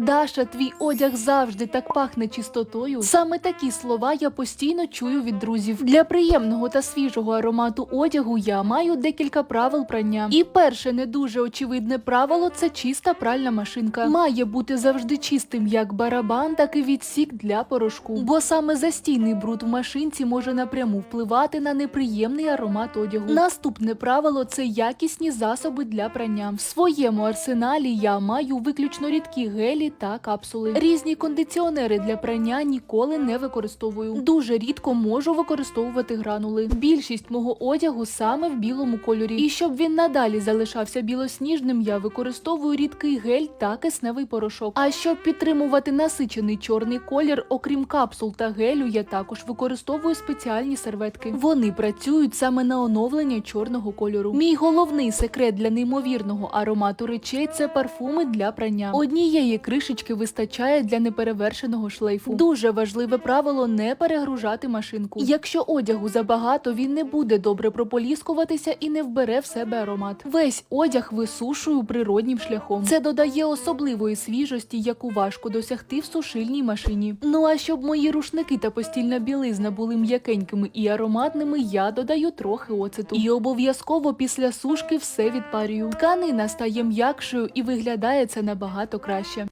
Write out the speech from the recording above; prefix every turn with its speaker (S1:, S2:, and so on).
S1: Даша, твій одяг завжди так пахне чистотою. Саме такі слова я постійно чую від друзів. Для приємного та свіжого аромату одягу я маю декілька правил прання. І перше не дуже очевидне правило це чиста пральна машинка. Має бути завжди чистим як барабан, так і відсік для порошку. Бо саме застійний бруд в машинці може напряму впливати на неприємний аромат одягу. Наступне правило це якісні засоби для прання. В своєму арсеналі я маю виключно рідкі гелі та капсули. Різні кондиціонери для прання ніколи не використовую. Дуже рідко можу використовувати гранули. Більшість мого одягу саме в білому кольорі. І щоб він надалі залишався білосніжним, я використовую рідкий гель та кисневий порошок. А щоб підтримувати насичений чорний колір, окрім капсул та гелю, я також використовую спеціальні серветки. Вони працюють саме на оновлення чорного кольору. Мій головний секрет для неймовірного аромату речей це парфуми для прання. Однієї кришечки вистачає для неперевершеного шлейфу. Дуже важливе правило не перегружати машинку. Якщо одягу забагато, він не буде добре прополіскуватися і не вбере в себе аромат. Весь одяг висушую природнім шляхом. Це додає особливої свіжості, яку важко досягти в сушильній машині. Ну а щоб мої рушники та постільна білизна були м'якенькими і ароматними, я додаю трохи оцету. І обов'язково після сушки все відпарюю. Тканина стає м'якшою і виглядає це набагато краще.